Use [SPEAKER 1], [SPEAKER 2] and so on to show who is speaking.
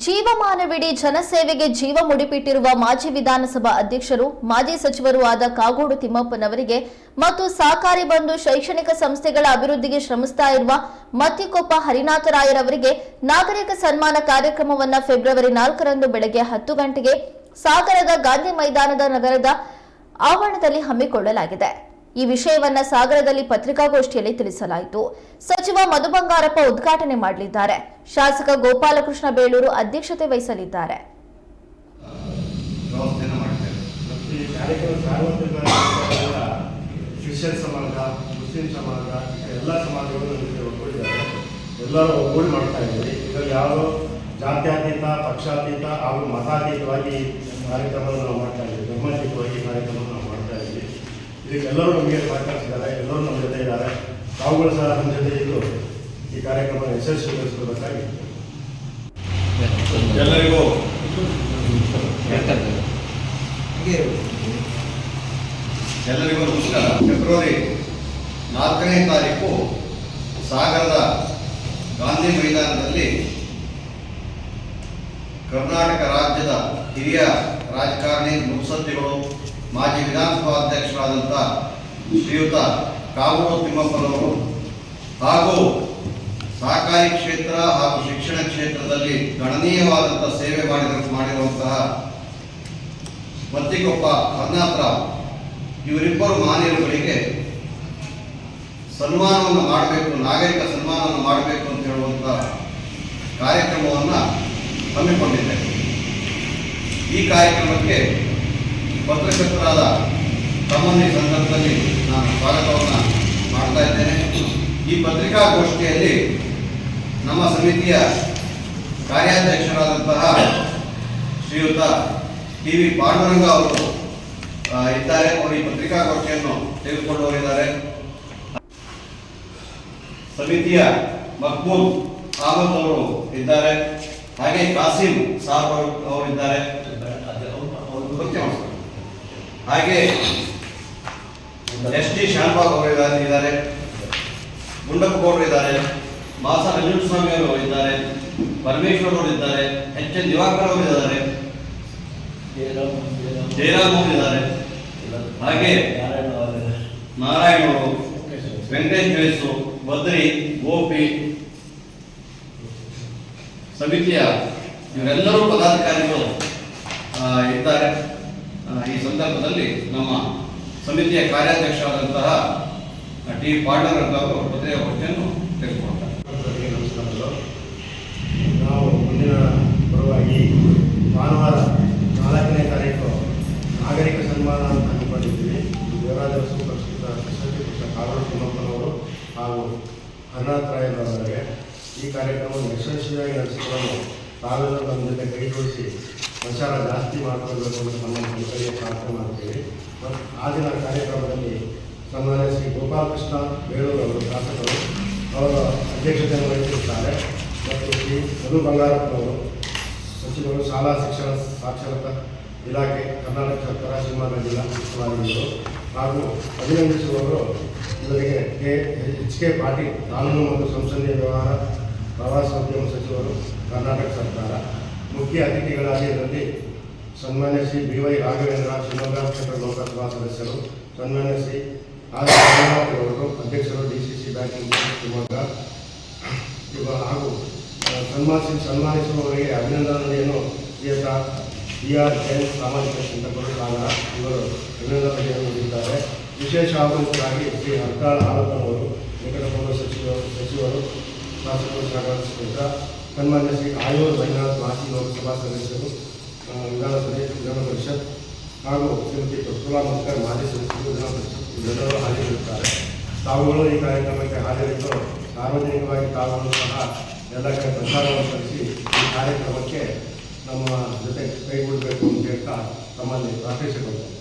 [SPEAKER 1] ಜೀವಮಾನವಿಡೀ ಜನಸೇವೆಗೆ ಜೀವ ಮುಡಿಪಿಟ್ಟಿರುವ ಮಾಜಿ ವಿಧಾನಸಭಾ ಅಧ್ಯಕ್ಷರು, ಮಾಜಿ ಸಚಿವರು ಆದ ಕಾಗೋಡು ತಿಮ್ಮಪ್ಪನವರಿಗೆ ಮತ್ತು ಸಹಕಾರಿ ಬಂಧು ಶೈಕ್ಷಣಿಕ ಸಂಸ್ಥೆಗಳ ಅಭಿವೃದ್ಧಿಗೆ ಶ್ರಮಿಸ್ತಾ ಇರುವ ಮತ್ತಿಕೊಪ್ಪ ಹರಿನಾಥರಾಯರವರಿಗೆ ನಾಗರಿಕ ಸನ್ಮಾನ ಕಾರ್ಯಕ್ರಮವನ್ನು ಫೆಬ್ರವರಿ ನಾಲ್ಕರಂದು ಬೆಳಗ್ಗೆ ಹತ್ತು ಗಂಟೆಗೆ ಸಾಗರದ ಗಾಂಧಿ ಮೈದಾನದ ನಗರದ ಆವರಣದಲ್ಲಿ ಹಮ್ಮಿಕೊಳ್ಳಲಾಗಿದೆ. ಈ ವಿಷಯವನ್ನ ಸಾಗರದಲ್ಲಿ ಪತ್ರಿಕಾಗೋಷ್ಠಿಯಲ್ಲಿ ತಿಳಿಸಲಾಯಿತು. ಸಚಿವ ಮಧು ಬಂಗಾರಪ್ಪ ಉದ್ಘಾಟನೆ ಮಾಡಲಿದ್ದಾರೆ. ಶಾಸಕ ಗೋಪಾಲಕೃಷ್ಣ ಬೇಳೂರು ಅಧ್ಯಕ್ಷತೆ ವಹಿಸಲಿದ್ದಾರೆ.
[SPEAKER 2] ಪಕ್ಷಾತೀತ ಹಾಗೂ ಮತಾತೀತವಾಗಿ ಕಾರ್ಯಕ್ರಮವನ್ನು ನಾವು ಇದ್ದೀವಿ. ಧರ್ಮಾತೀತವಾಗಿ ಕಾರ್ಯಕ್ರಮವನ್ನು ಇದಕ್ಕೆ ಎಲ್ಲರೂ ನಮಗೆ ಸಹಕರಿಸಿದ್ದಾರೆ ಎಲ್ಲರೂ ನಮ್ಮ ಜೊತೆ ಇದ್ದಾರೆ. ತಾವುಗಳು ಸಹ ನಮ್ಮ ಜೊತೆ ಇದ್ದು ಈ ಕಾರ್ಯಕ್ರಮ ಯಶಸ್ವಿಗೊಳಿಸಬೇಕಾಗಿ
[SPEAKER 3] ಎಲ್ಲರಿಗೂ ಎಲ್ಲರಿಗೂ ನಮಸ್ಕಾರ. ಫೆಬ್ರವರಿ ನಾಲ್ಕನೇ ತಾರೀಕು ಸಾಗರದ ಗಾಂಧಿ ಮೈದಾನದಲ್ಲಿ ಕರ್ನಾಟಕ ರಾಜ್ಯದ ಹಿರಿಯ ರಾಜಕಾರಣಿ ಮುತ್ಸದ್ದಿಗಳು ಮಾಜಿ ವಿಧಾನಸಭಾ ಅಧ್ಯಕ್ಷರಾದಂಥ ಶ್ರೀಯುತ ಕಾಗೋಡು ತಿಮ್ಮಪ್ಪನವರು ಹಾಗೂ ಸಹಕಾರಿ ಕ್ಷೇತ್ರ ಹಾಗೂ ಶಿಕ್ಷಣ ಕ್ಷೇತ್ರದಲ್ಲಿ ಗಣನೀಯವಾದಂಥ ಸೇವೆ ಮಾಡಿದ ಮಾಡಿರುವಂತಹ ಮತ್ತಿಕೊಪ್ಪ ಹರ್ನಾಥರಾವ್ ಇವರಿಬ್ಬರು ಮಾನ್ಯರುಗಳಿಗೆ ಸನ್ಮಾನವನ್ನು ಮಾಡಬೇಕು, ನಾಗರಿಕ ಸನ್ಮಾನವನ್ನು ಮಾಡಬೇಕು ಅಂತ ಹೇಳುವಂಥ ಕಾರ್ಯಕ್ರಮವನ್ನು ಹಮ್ಮಿಕೊಂಡಿದ್ದೆ ಈ ಕಾರ್ಯಕ್ರಮಕ್ಕೆ ಪತ್ರಕರ್ತರಾದ ತಮ್ಮನ್ನ ಈ ಸಂದರ್ಭದಲ್ಲಿ ನಾನು ಸ್ವಾಗತವನ್ನು ಮಾಡ್ತಾ ಇದ್ದೇನೆ. ಈ ಪತ್ರಿಕಾಗೋಷ್ಠಿಯಲ್ಲಿ ನಮ್ಮ ಸಮಿತಿಯ ಕಾರ್ಯಾಧ್ಯಕ್ಷರಾದಂತಹ ಶ್ರೀಯುತ ಟಿ ವಿ ಪಾಂಡುರಂಗ ಅವರು ಇದ್ದಾರೆ. ಅವರು ಈ ಪತ್ರಿಕಾಗೋಷ್ಠಿಯನ್ನು ತೆಗೆದುಕೊಂಡವರಿದ್ದಾರೆ ಸಮಿತಿಯ ಮಕ್ಬೂಲ್ ಅಹಮದ್ ಅವರು ಇದ್ದಾರೆ. ಹಾಗೆ ಕಾಸಿಂ ಸಾಬ್ ಅವರು ಮಾತಾಡ್ತಾರೆ. ಹಾಗೆ ಎಸ್ ಟಿ ಶಾನ್ಬಾಗ್ ಅವರು ಇದ್ದಾರೆ- ಇದ್ದಾರೆ. ಗುಂಡಪ್ಪ ಗೌಡರು ಇದ್ದಾರೆ. ಮಾಸ ಸ್ವಾಮಿ ಅವರು ಇದ್ದಾರೆ. ಪರಮೇಶ್ವರ್ ಅವರು ಇದ್ದಾರೆ. ಎಚ್ ಎನ್ ದಿವಾಕರ್ ಅವರು ಇದ್ದಾರೆ. ಜಯರಾಮ್ ಇದ್ದಾರೆ. ಹಾಗೆ ನಾರಾಯಣ ಅವರು, ವೆಂಕಟೇಶ್ ಜೋಯಿಸು ಬದ್ರಿ ಗೋಪಿ ಸಮಿತಿಯ ಇವರೆಲ್ಲರೂ ಪದಾಧಿಕಾರಿಗಳು ಇದ್ದಾರೆ. ಸಂದರ್ಭದಲ್ಲಿ ನಮ್ಮ ಸಮಿತಿಯ ಕಾರ್ಯಾಧ್ಯಕ್ಷರಾದಂತಹ ಟಿ ಅಂತ ಅವರು ಪತ್ರಿಕಾಗೋಷ್ಠಿಯನ್ನು ತೆಗೆದುಕೊಳ್ತಾರೆ.
[SPEAKER 2] ಅವರಿಗೆ ನಮಸ್ಕಾರಗಳು ನಾವು ಮುಂದಿನ ಪರವಾಗಿ ಭಾನುವಾರ ನಾಲ್ಕನೇ ತಾರೀಕು ನಾಗರಿಕ ಸನ್ಮಾನ ಅಂತ ಹಮ್ಮಿಕೊಂಡಿದ್ದೀವಿ ದೇವರಾಜರಸು ಪಕ್ಷದ ಪ್ರಶಸ್ತಿ ಪಕ್ಷ ಕಾಗೋಡು ತಿಮ್ಮಪ್ಪನವರು ಹಾಗೂ ಹರ್ನಾಥ್ ರಾಯರವರಿಗೆ ಈ ಕಾರ್ಯಕ್ರಮವನ್ನು ಯಶಸ್ವಿಯಾಗಿ ನಡೆಸಿಕೊಂಡು ತಾವೆಲ್ಲ ನಮ್ಮ ಜೊತೆ ಕೈ ಜೋಡಿಸಿ ಪ್ರಚಾರ ಜಾಸ್ತಿ ಮಾಡಿಕೊಳ್ಬೇಕು ಅಂತ ನಮ್ಮ ಮಕ್ಕಳಿಗೆ ಪ್ರಾರ್ಥನೆ ಮಾಡ್ತೀವಿ ಮತ್ತು ಆ ದಿನ ಕಾರ್ಯಕ್ರಮದಲ್ಲಿ ಸನ್ಮಾನ್ಯ ಶ್ರೀ ಗೋಪಾಲಕೃಷ್ಣ ಬೇಳೂರು ಅವರು ಶಾಸಕರು ಅವರ ಅಧ್ಯಕ್ಷತೆ ವಹಿಸಿರುತ್ತಾರೆ ಮತ್ತು ಶ್ರೀ ಮಧು ಬಂಗಾರಪ್ಪನವರು ಸಚಿವರು, ಶಾಲಾ ಶಿಕ್ಷಣ ಸಾಕ್ಷರತಾ ಇಲಾಖೆ, ಕರ್ನಾಟಕ ಸರ್ಕಾರ, ಶಿವಮೊಗ್ಗ ಜಿಲ್ಲಾ ಹಾಗೂ ಅಭಿನಂದಿಸುವವರು ಇವರಿಗೆ ಕೆ ಎಚ್ ಕೆ ಪಾಟೀಲ್ ಕಾನೂನು ಮತ್ತು ಸಂಸದೀಯ ವ್ಯವಹಾರ ಪ್ರವಾಸೋದ್ಯಮ ಸಚಿವರು, ಕರ್ನಾಟಕ ಸರ್ಕಾರ. ಮುಖ್ಯ ಅತಿಥಿಗಳಾಗಿ ಇದರಲ್ಲಿ ಸನ್ಮಾನ್ಯ ಶ್ರೀ ಬಿ ವೈ ರಾಘವೇಂದ್ರ ಶಿವಮೊಗ್ಗ ಕ್ಷೇತ್ರ ಲೋಕಸಭಾ ಸದಸ್ಯರು, ಸನ್ಮಾನ್ಯ ಶ್ರೀ ಆರ್ ಅವರು, ಅಧ್ಯಕ್ಷರು D C C banking Shivamogga ಹಾಗೂ ಸನ್ಮಾನಿಸಿ, ಸನ್ಮಾನಿಸುವವರಿಗೆ ಅಭಿನಂದನೆಯನ್ನು ಆರ್ ಬಿ ಆರ್ ಜೈನ್ ಸಾಮಾಜಿಕ ಚಿಂತಕರು ಸಾಗರ ಇವರು ಅಭಿನಂದನೆಯನ್ನು ನೀಡಿದ್ದಾರೆ. ವಿಶೇಷ ಆಹ್ವಾನಿತರಾಗಿ ಶ್ರೀ ಹರ್ತಾಳ ಆಲಪ್ಪನವರು ನಿಕಟಪೂರ್ವ ಸಚಿವರು ಸಚಿವರು, ಶಾಸಕರು ಕ್ಷೇತ್ರ ಸನ್ಮಾನ್ಯ ಶ್ರೀ ಆಯೋರ್ ಮಂಜುನಾಥ್ ಮಾಜಿ ಲೋಕಸಭಾ ಸದಸ್ಯರು ವಿಧಾನಸಭೆ, ವಿಧಾನ ಪರಿಷತ್ ಹಾಗೂ ಶ್ರೀಮತಿ ಪ್ರಫುಲ್ಲಾ ಮುಸ್ಕರ್ ಮಾಜಿ ಸದಸ್ಯರು ವಿಧಾನ ಪರಿಷತ್ ಜನರು ಹಾಜರಿರುತ್ತಾರೆ. ತಾವುಗಳು ಈ ಕಾರ್ಯಕ್ರಮಕ್ಕೆ ಹಾಜರಿದ್ದು ಸಾರ್ವಜನಿಕವಾಗಿ ತಾವುಗಳು ಸಹ ಎಲ್ಲ ಕಡೆ ಪ್ರಚಾರವನ್ನು ಸಲ್ಲಿಸಿ ಈ ಕಾರ್ಯಕ್ರಮಕ್ಕೆ ನಮ್ಮ ಜೊತೆ ಕೈಗೊಳ್ಳಬೇಕು ಅಂತ ಹೇಳ್ತಾ ತಮ್ಮಲ್ಲಿ ಪ್ರಾರ್ಥಿಸಿಕೊಳ್ತೇನೆ